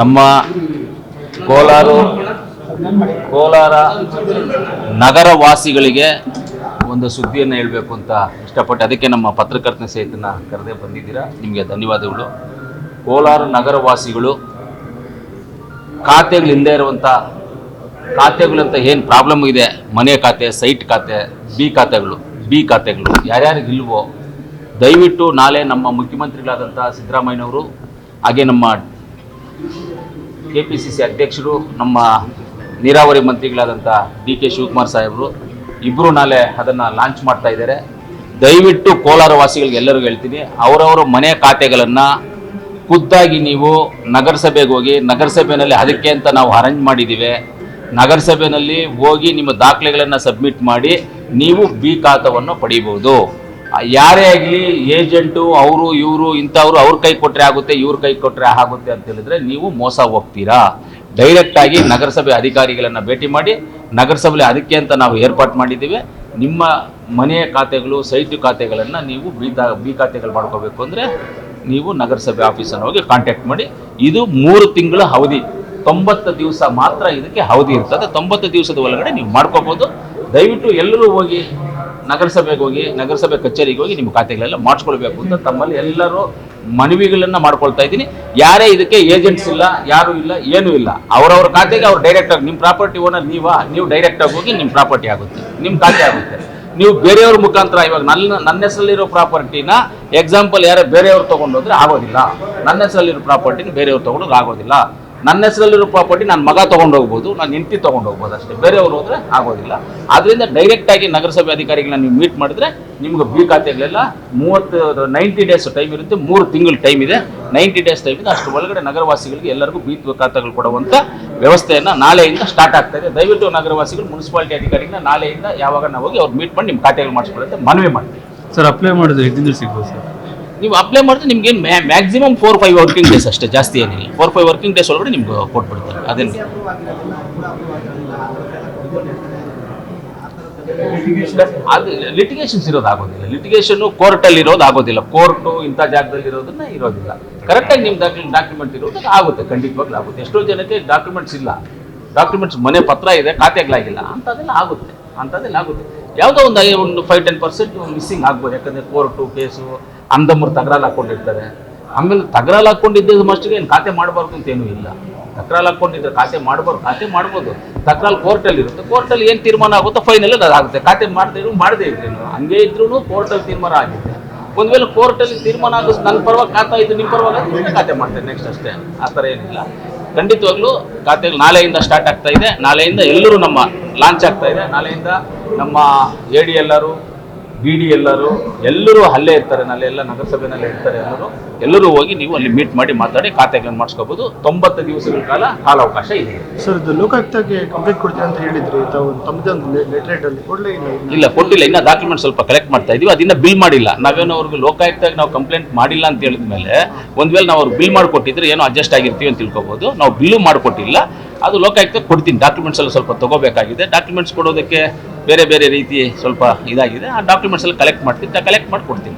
ನಮ್ಮ ಕೋಲಾರ ಕೋಲಾರ ನಗರ ವಾಸಿಗಳಿಗೆ ಒಂದು ಸುದ್ದಿಯನ್ನು ಹೇಳಬೇಕು ಅಂತ ಇಷ್ಟಪಟ್ಟು ಅದಕ್ಕೆ ನಮ್ಮ ಪತ್ರಕರ್ತನ ಸಹಿತನ ಕರೆದೇ ಬಂದಿದ್ದೀರಾ. ನಿಮಗೆ ಧನ್ಯವಾದಗಳು. ಕೋಲಾರ ನಗರ ವಾಸಿಗಳು ಖಾತೆಗಳು ಇಲ್ಲದೆ ಇರುವಂಥ ಖಾತೆಗಳಂತ ಏನು ಪ್ರಾಬ್ಲಮ್ ಇದೆ? ಮನೆ ಖಾತೆ ಸೈಟ್ ಖಾತೆ ಬಿ ಖಾತೆಗಳು ಬಿ ಖಾತೆಗಳು ಯಾರ್ಯಾರಿಗೆ ಇಲ್ವೋ, ದಯವಿಟ್ಟು ನಾಳೆ ನಮ್ಮ ಮುಖ್ಯಮಂತ್ರಿಗಳಾದಂಥ ಸಿದ್ದರಾಮಯ್ಯನವರು, ಹಾಗೆ ನಮ್ಮ ಕೆ ಪಿ ಸಿ ಸಿ ಅಧ್ಯಕ್ಷರು ನಮ್ಮ ನೀರಾವರಿ ಮಂತ್ರಿಗಳಾದಂಥ ಡಿ ಕೆ ಶಿವಕುಮಾರ್ ಸಾಹೇಬರು ಇಬ್ಬರು ನಾಳೆ ಅದನ್ನು ಲಾಂಚ್ ಮಾಡ್ತಾ ಇದ್ದಾರೆ. ದಯವಿಟ್ಟು ಕೋಲಾರ ವಾಸಿಗಳಿಗೆ ಎಲ್ಲರಿಗೂ ಹೇಳ್ತೀನಿ ಅವರವರ ಮನೆ ಖಾತೆಗಳನ್ನು ಖುದ್ದಾಗಿ ನೀವು ನಗರಸಭೆಗೆ ಹೋಗಿ ನಗರಸಭೆಯಲ್ಲಿ ಅದಕ್ಕೆ ಅಂತ ನಾವು ಅರೇಂಜ್ ಮಾಡಿದ್ದೀವಿ ನಗರಸಭೆಯಲ್ಲಿ ಹೋಗಿ ನಿಮ್ಮ ದಾಖಲೆಗಳನ್ನು ಸಬ್ಮಿಟ್ ಮಾಡಿ ನೀವು ಬಿ ಖಾತವನ್ನು ಪಡಿಬೋದು. ಆ, ಯಾರೇ ಆಗಲಿ ಏಜೆಂಟು, ಅವರು, ಇವರು, ಇಂಥವ್ರು ಅವ್ರ ಕೈ ಕೊಟ್ಟರೆ ಆಗುತ್ತೆ, ಇವ್ರ ಕೈ ಕೊಟ್ಟರೆ ಆಗುತ್ತೆ ಅಂತ ಹೇಳಿದ್ರೆ ನೀವು ಮೋಸ ಹೋಗ್ತೀರಾ? ಡೈರೆಕ್ಟಾಗಿ ನಗರಸಭೆ ಅಧಿಕಾರಿಗಳನ್ನು ಭೇಟಿ ಮಾಡಿ ನಗರಸಭೆ ಅದಕ್ಕೆ ಅಂತ ನಾವು ಏರ್ಪಾಟ್ ಮಾಡಿದ್ದೀವಿ. ನಿಮ್ಮ ಮನೆಯ ಖಾತೆಗಳು, ಸೈಟು ಖಾತೆಗಳನ್ನು ನೀವು ಬಿ ಬಿ ಖಾತೆಗಳು ಮಾಡ್ಕೋಬೇಕು ಅಂದರೆ ನೀವು ನಗರಸಭೆ ಆಫೀಸನ್ನು ಹೋಗಿ ಕಾಂಟ್ಯಾಕ್ಟ್ ಮಾಡಿ. ಇದು ಮೂರು ತಿಂಗಳ ಅವಧಿ. ತೊಂಬತ್ತು ದಿವಸ ಮಾತ್ರ ಇದಕ್ಕೆ ಅವಧಿ ಇರ್ತದೆ. ತೊಂಬತ್ತು ದಿವಸದ ಒಳಗಡೆ ನೀವು ಮಾಡ್ಕೋಬೋದು. ದಯವಿಟ್ಟು ಎಲ್ಲರೂ ಹೋಗಿ ನಗರಸಭೆಗೆ ಹೋಗಿ, ನಗರಸಭೆ ಕಚೇರಿಗೆ ಹೋಗಿ ನಿಮ್ಮ ಖಾತೆಗಳೆಲ್ಲ ಮಾಡಿಸ್ಕೊಳ್ಬೇಕು ಅಂತ ತಮ್ಮಲ್ಲಿ ಎಲ್ಲರೂ ಮನವಿಗಳನ್ನು ಮಾಡ್ಕೊಳ್ತಾ ಇದ್ದೀನಿ. ಯಾರೇ ಇದಕ್ಕೆ ಏಜೆಂಟ್ಸ್ ಇಲ್ಲ, ಯಾರೂ ಇಲ್ಲ, ಏನೂ ಇಲ್ಲ. ಅವರವ್ರ ಖಾತೆಗೆ ಅವ್ರು ಡೈರೆಕ್ಟಾಗಿ ನಿಮ್ಮ ಪ್ರಾಪರ್ಟಿ ಓನರ್ ನೀವಾ? ನೀವು ಡೈರೆಕ್ಟಾಗಿ ಹೋಗಿ ನಿಮ್ಮ ಪ್ರಾಪರ್ಟಿ ಆಗುತ್ತೆ. ನಿಮ್ಮ ಖಾತೆ ಆಗುತ್ತೆ. ನೀವು ಬೇರೆಯವ್ರ ಮುಖಾಂತರ ಇವಾಗ ನನ್ನ ನನ್ನ ಹೆಸರಲ್ಲಿರೋ ಪ್ರಾಪರ್ಟಿನ ಎಕ್ಸಾಂಪಲ್ ಯಾರೇ ಬೇರೆಯವ್ರು ತೊಗೊಂಡೋದ್ರೆ ಆಗೋದಿಲ್ಲ. ನನ್ನ ಹೆಸರಲ್ಲಿರೋ ಪ್ರಾಪರ್ಟಿನ ಬೇರೆಯವ್ರು ತೊಗೊಂಡೋದ್ರೆ ಆಗೋದಿಲ್ಲ. ನನ್ನ ಹೆಸರಲ್ಲಿರೋ ಪ್ರಾಪರ್ಟಿ ನನ್ನ ಮಗ ತೊಗೊಂಡು ಹೋಗ್ಬೋದು ನಾನು ಹೆಂಡತಿ ತೊಗೊಂಡು ಹೋಗ್ಬೋದು ಅಷ್ಟೇ. ಬೇರೆಯವರು ಹೋದರೆ ಆಗೋದಿಲ್ಲ. ಆದ್ದರಿಂದ ಡೈರೆಕ್ಟಾಗಿ ನಗರಸಭೆ ಅಧಿಕಾರಿಗಳನ್ನ ನೀವು ಮೀಟ್ ಮಾಡಿದ್ರೆ ನಿಮ್ಗೆ ಬಿ ಖಾತೆಗಳೆಲ್ಲ ಮೂವತ್ತು ನೈಂಟಿ ಡೇಸ್ ಟೈಮ್ ಇರುತ್ತೆ, ಮೂರು ತಿಂಗಳು ಟೈಮ್ ಇದೆ. ನೈಂಟಿ ಡೇಸ್ ಟೈಮ್ ಇದೆ, ಅಷ್ಟು ಒಳಗಡೆ ನಗರವಾಸಿಗಳಿಗೆ ಎಲ್ಲರಿಗೂ ಬಿ ಖಾತೆಗಳು ಕೊಡುವಂಥ ವ್ಯವಸ್ಥೆಯನ್ನು ನಾಳೆಯಿಂದ ಸ್ಟಾರ್ಟ್ ಆಗ್ತಾ ಇದೆ. ದಯವಿಟ್ಟು ನಗರವಾಸಿಗಳು ಮುನ್ಸಿಪಾಲಿಟಿ ಅಧಿಕಾರಿಗಳನ್ನ ನಾಳೆಯಿಂದ ಯಾವಾಗ ನಾವು ಹೋಗಿ ಅವ್ರು ಮೀಟ್ ಮಾಡಿ ನಿಮ್ಮ ಖಾತೆಗಳು ಮಾಡಿಸ್ಕೊಳ್ಳುತ್ತೆ ಮನವಿ ಮಾಡ್ತೀವಿ. ಸರ್ ಅಪ್ಲೈ ಮಾಡಿದ್ರೆ ಸಿಗ್ಬೋದು ಸರ್ ನೀವು ಅಪ್ಲೈ ಮಾಡಿದ್ರೆ ನಿಮ್ಗೆ ಏನು maximum four five working days ಅಷ್ಟೇ ಜಾಸ್ತಿ ಏನಿಲ್ಲ. ಫೋರ್ ಫೈವ್ ವರ್ಕಿಂಗ್ ಡೇಸ್ ಒಳಗಡೆ ನಿಮ್ಗೆ ಕೊಟ್ಬಿಡ್ತಾರೆ ಅದೇನು? ಅದು ಲಿಟಿಗೇಷನ್ಸ್ ಇರೋದು ಆಗೋದಿಲ್ಲ. ಲಿಟಿಗೇಷನ್ನು ಕೋರ್ಟಲ್ಲಿ ಇರೋದು ಆಗೋದಿಲ್ಲ. ಕೋರ್ಟು ಇಂಥ ಜಾಗದಲ್ಲಿ ಇರೋದನ್ನ ಇರೋದಿಲ್ಲ. ಕರೆಕ್ಟಾಗಿ ನಿಮ್ಮ ದಾಖಲೆ ಡಾಕ್ಯುಮೆಂಟ್ ಇರೋದು ಆಗುತ್ತೆ ಖಂಡಿತವಾಗ್ಲೂ ಆಗುತ್ತೆ. ಎಷ್ಟೋ ಜನಕ್ಕೆ ಡಾಕ್ಯುಮೆಂಟ್ಸ್ ಇಲ್ಲ. ಡಾಕ್ಯುಮೆಂಟ್ಸ್ ಮನೆ ಪತ್ರ ಇದೆ ಖಾತೆಗಳಾಗಿಲ್ಲ ಅಂಥದ್ದೆಲ್ಲ ಆಗುತ್ತೆ. ಅಂಥದ್ದೆಲ್ಲ ಆಗುತ್ತೆ. ಯಾವುದೋ ಒಂದು ಒಂದು ಫೈವ್ ಟೆನ್ ಪರ್ಸೆಂಟ್ ಮಿಸ್ಸಿಂಗ್ ಆಗ್ಬೋದು. ಯಾಕಂದರೆ ಕೋರ್ಟು ಕೇಸು ಅಂದಮ್ಮರು ತಗರಾಲ್ ಹಾಕ್ಕೊಂಡಿರ್ತಾರೆ ಆಮೇಲೆ ತಗರಾಲ್ ಹಾಕ್ಕೊಂಡಿದ್ದ ಮಸ್ಟಿಗೆ ಏನು ಖಾತೆ ಮಾಡಬಾರ್ದು ಅಂತ ಏನೂ ಇಲ್ಲ. ತಕರಾಲ್ ಹಾಕ್ಕೊಂಡಿದ್ರೆ ಖಾತೆ ಮಾಡಬಾರ್ದು, ಖಾತೆ ಮಾಡ್ಬೋದು. ತಕರಾಲ್ ಕೋರ್ಟಲ್ಲಿ ಇರುತ್ತೆ. ಕೋರ್ಟಲ್ಲಿ ಏನು ತೀರ್ಮಾನ ಆಗುತ್ತೋ ಫೈನಲ್ ಅದು ಆಗುತ್ತೆ ಖಾತೆ ಮಾಡದೇ ಇದ್ರು, ಮಾಡದೇ ಇದ್ರೇನು ಹಂಗೆ ಇದ್ರೂ ಕೋರ್ಟಲ್ಲಿ ತೀರ್ಮಾನ ಆಗಿದೆ. ಒಂದು ವೇಳೆ ಕೋರ್ಟಲ್ಲಿ ತೀರ್ಮಾನ ಆಗೋದು ನನ್ನ ಪರವಾಗಿ ಖಾತಾ ಇದ್ದು ನಿಮ್ಮ ಪರವಾಗಿ ಖಾತೆ ಮಾಡ್ತೇನೆ ನೆಕ್ಸ್ಟ್ ಅಷ್ಟೇ. ಆ ಥರ ಏನಿಲ್ಲ. ಖಂಡಿತವಾಗ್ಲೂ ಖಾತೆಗಳು ನಾಳೆಯಿಂದ ಸ್ಟಾರ್ಟ್ ಆಗ್ತಾ ಇದೆ. ನಾಳೆಯಿಂದ ಎಲ್ಲರೂ ನಮ್ಮ ಲಾಂಚ್ ಆಗ್ತಾ ಇದೆ. ನಾಳೆಯಿಂದ ನಮ್ಮ ಎ ಡಿ ಎಲ್ಲರು ಬಿ ಡಿ ಎಲ್ಲರೂ ಎಲ್ಲರೂ ಅಲ್ಲೇ ಇರ್ತಾರೆ ನಾಳೆ ಎಲ್ಲ ನಗರಸಭೆನಲ್ಲೇ ಇರ್ತಾರೆ ಎಲ್ಲರೂ ಎಲ್ಲರೂ ಹೋಗಿ ನೀವು ಅಲ್ಲಿ ಮೀಟ್ ಮಾಡಿ ಮಾತಾಡಿ ಖಾತೆಗಳನ್ನು ಮಾಡಿಸ್ಕೋಬಹುದು ತೊಂಬತ್ತು ದಿವಸಗಳ ಕಾಲ ಕಾಲಾವಕಾಶ ಇದೆ. ಸರ್ ಇದು ಲೋಕಾಯುಕ್ತಕ್ಕೆ ಕಂಪ್ಲೇಂಟ್ ಕೊಡ್ತೀವಿ ಅಂತ ಹೇಳಿದ್ರಿ ತಾವು ತಮ್ಮದೇ ಒಂದು ಲೆಟರ್ ಅಲ್ಲಿ ಕೊಡಲೇ ಇಲ್ಲ ಇಲ್ಲ. ಕೊಟ್ಟಿಲ್ಲ. ಇನ್ನ ಡಾಕ್ಯುಮೆಂಟ್ ಸ್ವಲ್ಪ ಕಲೆಕ್ಟ್ ಮಾಡ್ತಾ ಇದೀವಿ. ಅದನ್ನ ಬಿಲ್ ಮಾಡಿಲ್ಲ. ನಾವೇನೋ ಅವ್ರಿಗೆ ಲೋಕಾಯುಕ್ತಾಗಿ ನಾವು ಕಂಪ್ಲೇಂಟ್ ಮಾಡಿಲ್ಲ ಅಂತ ಹೇಳಿದ ಮೇಲೆ ಒಂದ್ ವೇಳೆ ನಾವು ಅವ್ರಿಗೆ ಬಿಲ್ ಮಾಡಿಕೊಟ್ಟಿದ್ರೆ ಏನೋ ಅಡ್ಜಸ್ಟ್ ಆಗಿರ್ತೀವಿ ಅಂತ ತಿಳ್ಕೊಬಹುದು ನಾವು ಬಿಲ್ಲು ಮಾಡಿಕೊಟ್ಟಿಲ್ಲ. ಅದು ಲೋಕಾಯುಕ್ತ ಕೊಡ್ತೀನಿ. ಡಾಕ್ಯುಮೆಂಟ್ಸ್ ಎಲ್ಲ ಸ್ವಲ್ಪ ತಗೋಬೇಕಾಗಿದೆ. ಡಾಕ್ಯುಮೆಂಟ್ಸ್ ಕೊಡೋದಕ್ಕೆ ಬೇರೆ ಬೇರೆ ರೀತಿ ಸ್ವಲ್ಪ ಇದಾಗಿದೆ. ಆ ಡಾಕ್ಯುಮೆಂಟ್ಸ್ ಎಲ್ಲ ಕಲೆಕ್ಟ್ ಮಾಡ್ತೀನಿ. ಕಲೆಕ್ಟ್ ಮಾಡಿ ಕೊಡ್ತೀನಿ